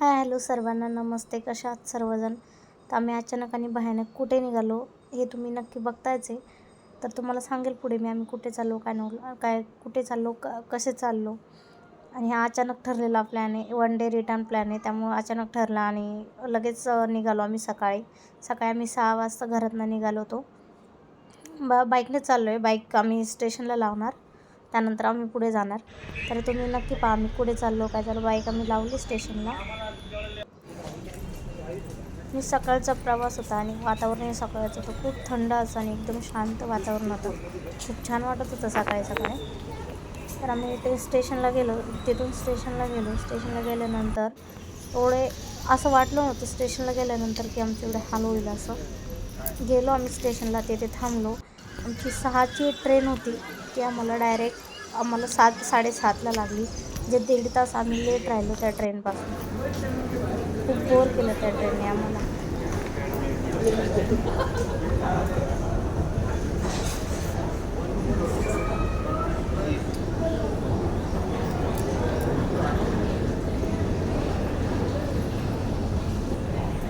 Hi hello सर्वांना. नमस्ते. कशा आहात सर्वजण? तर आम्ही अचानक आणि भयानक कुठे निघालो हे तुम्ही नक्की बघतायच आहे. तर तुम्हाला सांगेल पुढे मी आम्ही कुठे चाललो काय नव्हलं काय कुठे चाललो क कसे चाललो. आणि हा अचानक ठरलेला प्लॅन आहे. वन डे रिटर्न प्लॅन आहे. त्यामुळं अचानक ठरला आणि लगेच निघालो आम्ही सकाळी. सकाळी आम्ही सहा वाजता घरातनं निघालो होतो. बा बाईकने चाललो आहे बाईक आम्ही स्टेशनला लावणार. त्यानंतर आम्ही पुढे जाणार. तर तुम्ही नक्की पहा आम्ही पुढे चाललो काय चाललो. बाईक आम्ही लावली स्टेशनला मी सकाळचा प्रवास होता आणि वातावरणही सकाळचं. होतं खूप थंड असं आणि एकदम शांत वातावरण होतं. खूप छान वाटत होतं सकाळी सकाळी. तर आम्ही ते स्टेशनला गेलो. तिथून स्टेशनला गेलो. स्टेशनला गेल्यानंतर थोडे असं वाटलं नव्हतं स्टेशनला गेल्यानंतर की आमच्या एवढे हाल होईल असं. गेलो आम्ही स्टेशनला. तिथे थांबलो. आमची सहाची ट्रेन होती. ती आम्हाला डायरेक्ट आम्हाला सात साडेसातला लागली. जे दीड तास आम्ही लेट राहिलो त्या ट्रेनपासून. खूप बोर केलं त्या ट्रेनने आम्हाला.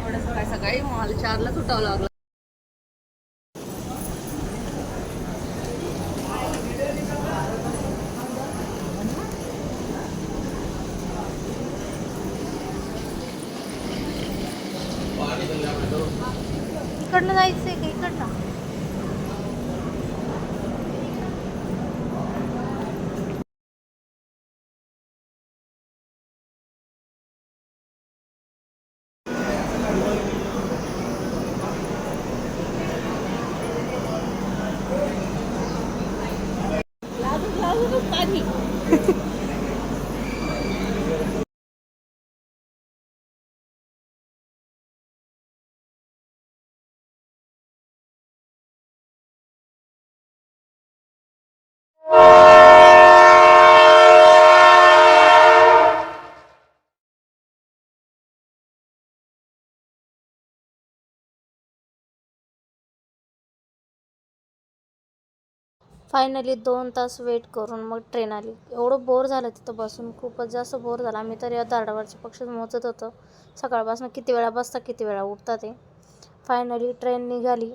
एवढं सकाळी सकाळी मला चारला सुटावं लागलं. इकडनं जायचं आहे का? इकडनं. फायनली दोन तास वेट करून मग ट्रेन आली. एवढं बोर झालं तिथं बसून. खूपच जास्त बोर झाला. आम्ही तर या दारडावरचे पक्ष मोजत होतो. सकाळपासून किती वेळा बसता किती वेळा उठता ते. फायनली ट्रेन निघाली.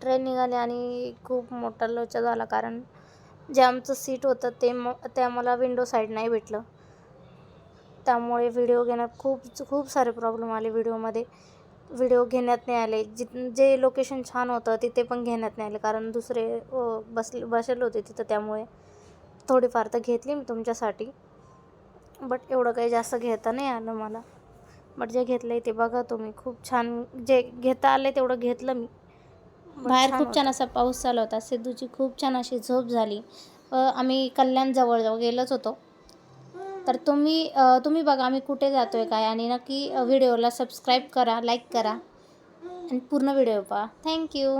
ट्रेन निघाली आणि खूप मोठा लोचा झाला कारण जे आमचं सीट होतं ते म ते आम्हाला विंडो साईड नाही भेटलं. त्यामुळे व्हिडिओ घेण्यात खूप खूप सारे प्रॉब्लेम आले व्हिडिओमध्ये व्हिडिओ घेण्यात नाही आले. जि जे लोकेशन छान होतं तिथे पण घेण्यात नाही आले. कारण दुसरे बसले बसले होते तिथं त्यामुळे थोडीफार तर घेतली मी तुमच्यासाठी. बट एवढं काही जास्त घेता नाही आलं मला. बट जे घेतलं आहे ते बघा तुम्ही. खूप छान जे घेता आले तेवढं घेतलं मी. बाहेर खूप छान असा पाऊस चालू होता. सिद्धूची खूप छान अशी झोप झाली. अ, आम्ही कल्याण जवळ गेलोच होतो. तर तुम्ही तुम्ही बघा आम्ही कुठे जातो आहे काय आणि नक्की व्हिडिओला सबस्क्राईब करा लाईक करा. आणि पूर्ण व्हिडिओ पहा. थँक्यू